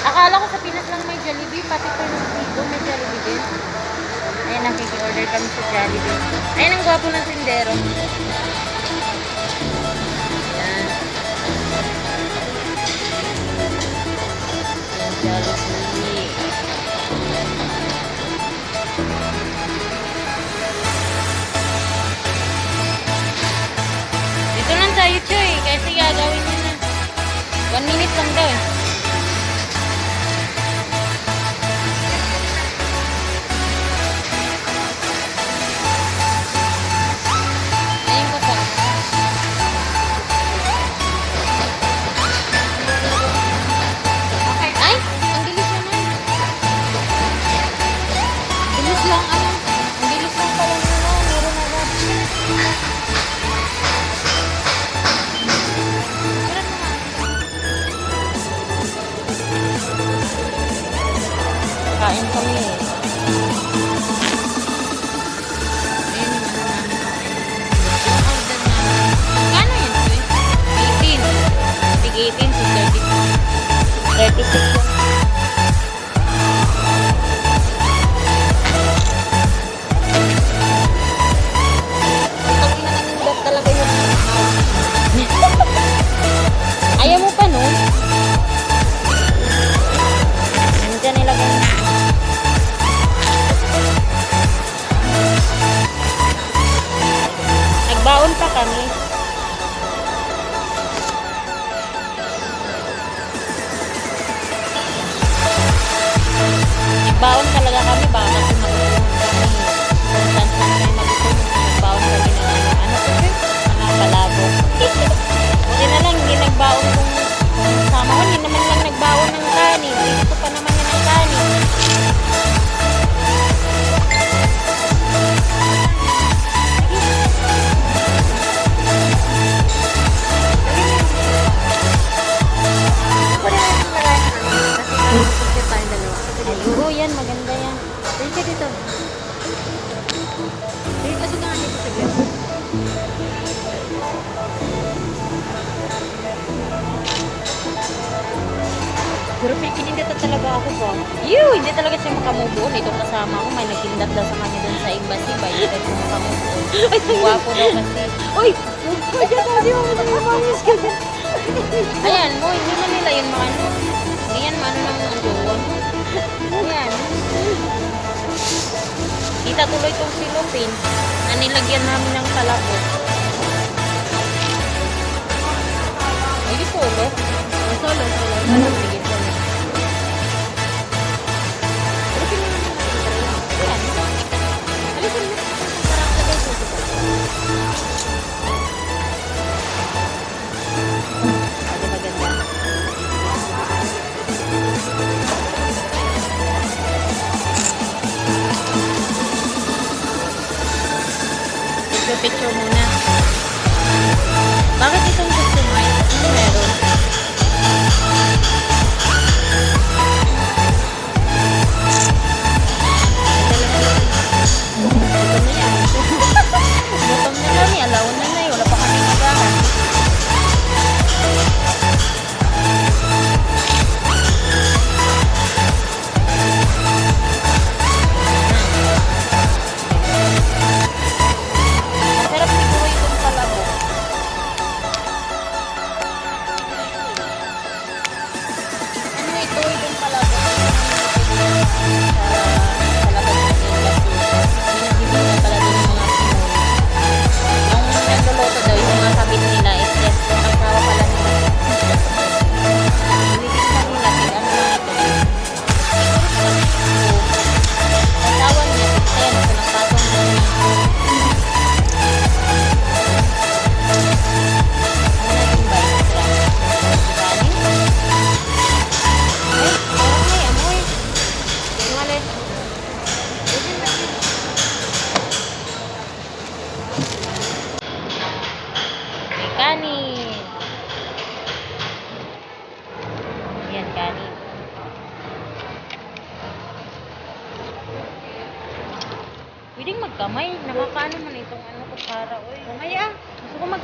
Akala ko sa Pinas lang may Jollibee, pati ko dito may Jollibee din. Ayan, nakiki-order kami sa Jollibee. Ayan ang gwapo ng tindero. Ayan. Jollibee. Dito lang tayo, Choy. Kasi gagawin nyo na. One minute lang daw eh. Bawang talaga kami, bawang kasi mag-uuntan kami. ito. Pero kasi na ito sa gano'n. Pero may kinindat talaga ako ba? Ew, hindi talaga siya makamubuon. Itong kasama ko, may nagkindat daw sa kanya dun sa embassy. Ba, hindi siya makamubuon. Guwapo daw kasi. Uy! Kaya tayo, nakapangis ka dyan. Ayan, mo, hindi na nila yun mga ano. Ayan, ano naman ang jowa mo. Ayan. Nakita tuloy itong silopin na nilagyan namin ng talabo. Ay, solo. Solo, solo. Solo.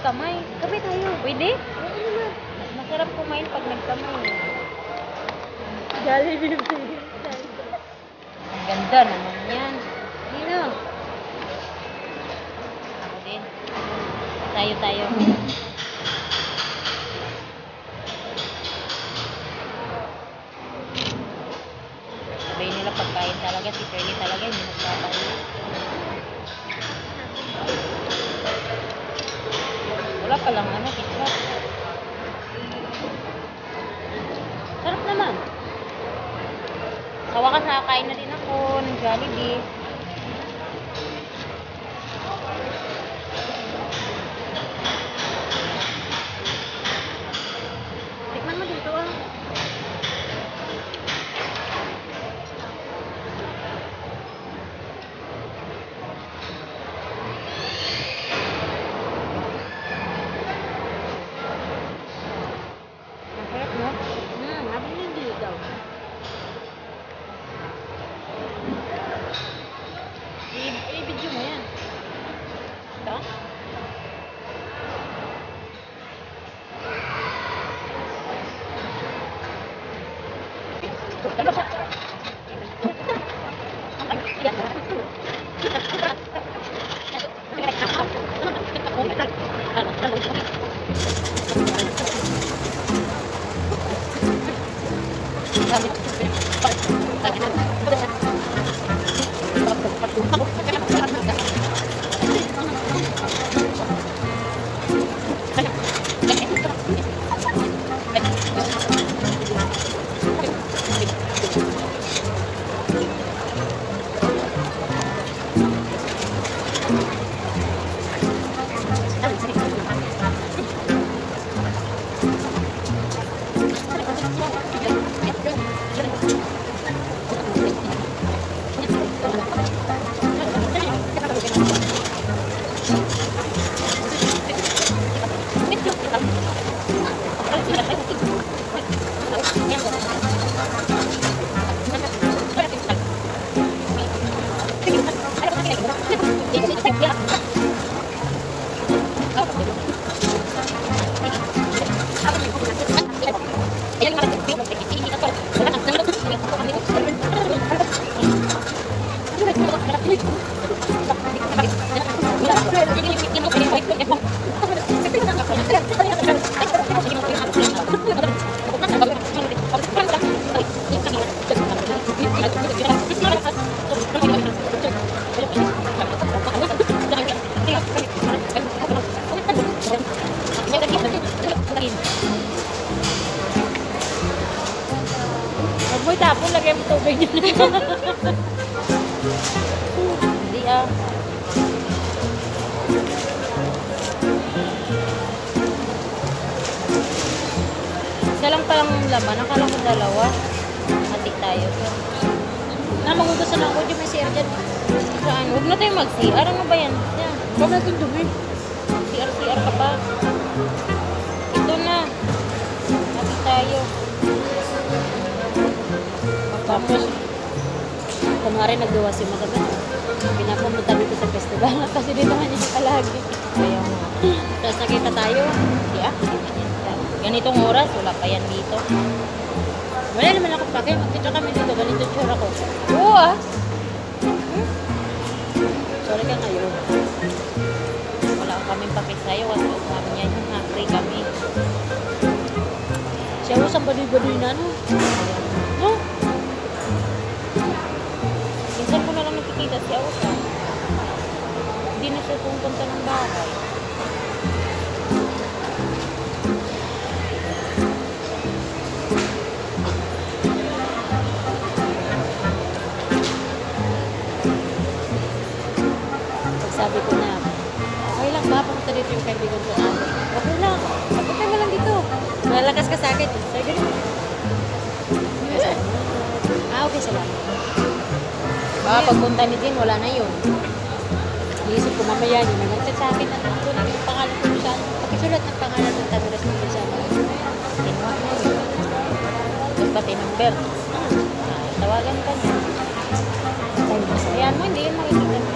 kamay. Kape tayo. Pwede? Oo naman. Masarap kumain pag nagkamay. Jollibee baby. Ang ganda naman yan. Dino. Ako din. Tayo tayo. Wala palang ano, ketchup. Sarap naman. Sa wakas nakakain na din ako ng Jollibee. Tikman mo dito ah. Masarap, no? Hmm, habang hindi ikaw. I- I-video mo yan. Ito? Huwag tubig dyan. Hindi ah. Isa lang palang laman, akala ko dalawa. Matik tayo. Na, magugasan ako, di may CR dyan. Saan? Huwag na tayo mag-CR. Ano ba yan? Yan. Huwag natin dumi. CR, CR ka pa. Ito na. Matik tayo. Tapos, kunwari naggawa si Magagan. Pinapumunta dito sa festival kasi dito nga niya palagi. Kaya nga. Tapos nakita tayo. Yeah. Ganitong oras, wala pa yan dito. Wala naman ako pake. Magkita kami dito. Ganito tsura ko. Oo ah. Sorry ka ngayon. Wala kaming papit sa'yo kasi sabi niya yung hungry kami. Siya usang baduy-baduy na no. No? Ko na lang nakikita si Ausa. Hindi na siya pumunta ng bahay. Sabi ko na, okay lang ba? Pumunta dito yung kaibigan ko. Ah, okay lang. Sabi mo lang dito. Malakas ka sa akin. Ganun. Ah, okay. Salamat. Baka pagpunta ni Jen, wala na yun. Iisip ko mamaya niya. Nag-chat sa akin at ano ko yung pangalan ko siya. Pakisulat ng pangalan ng tanulas mo sa akin. Kinuha na yun. Doon pati number. Ah, tawagan ka niya. Ayan mo, hindi yun makikita ng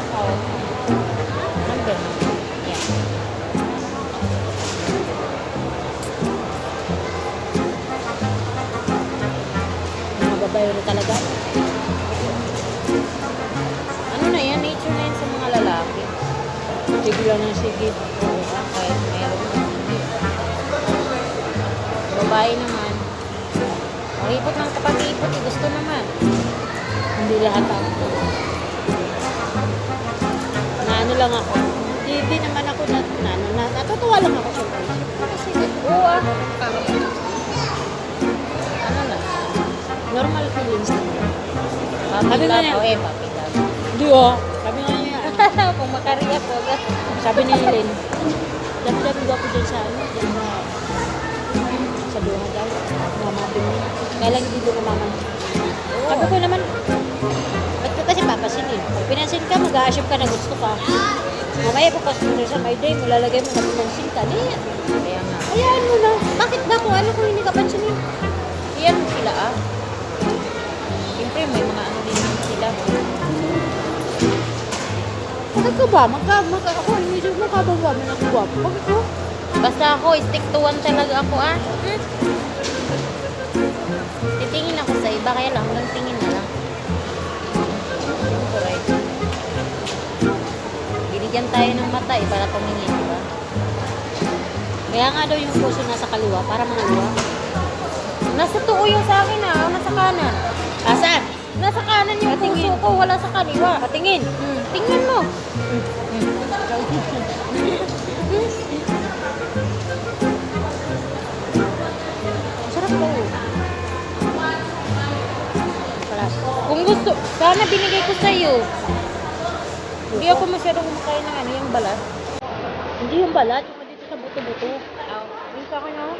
Sige. Oo, kahit meron. Babae naman. Makipot ng kapag-ipot, eh, gusto naman. Hindi lahat ako. Na ano lang ako. Hindi, hindi naman ako na, na, na, na, natutuwa lang ako syempre. Kasi Oo ah. Ano na? normal feelings naman. Papi eh, papi love. Hindi oh. Sabi nga niya, Kung makariya po. Sabi ni Helen, dami-dami daw ako dyan sa ano, dyan sa sa duha daw. Mamapin niya. Kaya lang hindi doon kumaman. Sabi ko naman, ba't ka kasi papasin eh? Pag pinansin ka, mag-a-assume ka na gusto ka. Mamaya pagkasunod sa my day, malalagay mo na pinansin ka. Niya. Kaya nga. Hayaan mo na. Bakit ba kung ano kung hindi ka pansinin? Iyan sila ah. Siyempre may mga ano din sila. Bakit ka ba? Magka, magka, ako, inisip mo ka ba ba? May nagwapo. Bakit ko? Basta ako, stick to one talaga ako ah. Hmm? Titingin ako sa iba, kaya lang hanggang tingin na lang. Siyempre. Binigyan tayo ng mata eh, para tumingin, di ba? Kaya nga daw yung puso nasa kaliwa, para mangaliwa. Nasa tuo yung sa akin ah, nasa kanan. Asan? Nasa kanan yung Patingin. puso ko, wala sa kaliwa. Patingin. Hmm, tingnan mo. Sarap daw. Sarap. Kung gusto, sana binigay ko sa'yo. Hindi ako masyadong kumakain ng ano, yung balat. Hindi yung balat, yung dito sa buto-buto. Sa akin oh.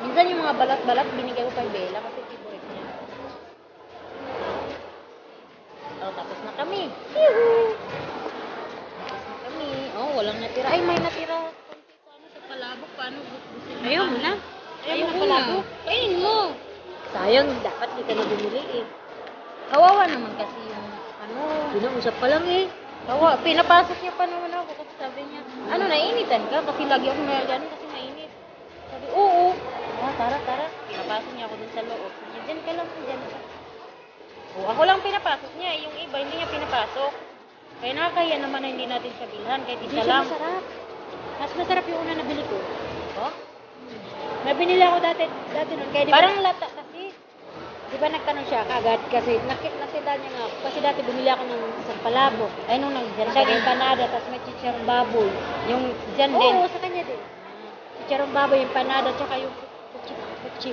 Minsan yung mga balat-balat, binigay ko kay Bella kasi favorite niya. Oh, tapos na kami. Yuhu! Walang natira. Ay, may natira. Konti sa ano, sa palabok. Paano busin Ayaw mo na. Ayaw mo mo na. Kainin mo. Sayang, dapat di ka na bumili eh. Kawawa naman kasi yung ano. Pinausap pa lang eh. Kawa, pinapasok niya pa naman ako kasi sabi niya, ano, nainitan ka? Kasi lagi ako nalagyan kasi mainit. Sabi, oo. Ah, tara, tara. Pinapasok niya ako dun sa loob. Sabi niya, dyan ka lang, dyan ka. Oo, ako lang pinapasok niya. Yung iba, hindi niya pinapasok. Kaya nakakaya naman na hindi natin siya bilhan, kahit isa lang. masarap. Mas masarap yung una nabili ko. Oh? May binili ako dati, dati nun. Kaya di ba, Parang lata kasi. di ba nagtanong siya kagad kasi nakit nakita niya nga. Kasi dati bumili ako ng isang palabok. Ay, nung Siya ka yung panada, tapos may chicharong baboy. Yung dyan din. Oo, sa kanya din. Chicharong baboy, yung panada, tsaka yung puchi, puchi.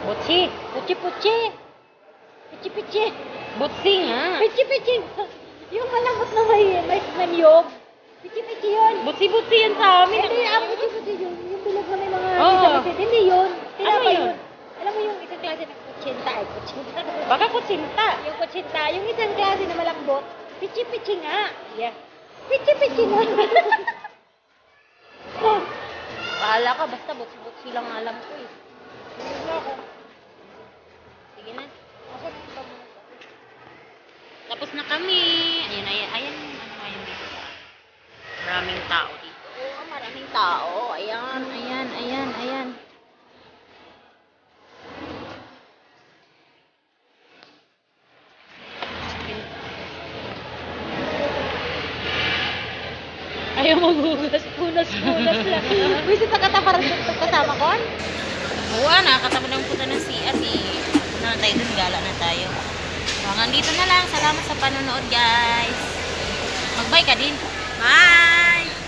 Butsi. Puchi, puchi. Pichi, pichi. Butsi nga. Pichi, pichi. Yung malambot na may, may. Pichi, pichi yun. Butsi-butsi yan sa amin. Hindi, ang puchi, puchi yun. Yung bilog na may mga Oo. pichi. Hindi yun. Tinapay Ano yun? yun. Alam mo yung isang klase ng kutsinta. Ay, kutsinta. Baka kutsinta. Yung kutsinta, yung isang klase na malambot. Pichi, pichi nga. Yeah. Pichi, pichi nga. Bahala ka, basta butsi-butsi lang ang alam ko eh. Sige na. Tapos na kami. Ayan, ayan, ayan. Ano nga yung dito? Maraming tao dito. Oo, maraming tao. Ayan, ayan, ayan, ayan. Ayaw maghugas. Punas-punas lang. Wisit na kataparan sa kasama ko. Oo, nakakatama ng puta ng CR eh. Punta na tayo dun, gala na tayo. So, hanggang dito na lang. Salamat sa panonood, guys. Mag-bye ka din. Bye!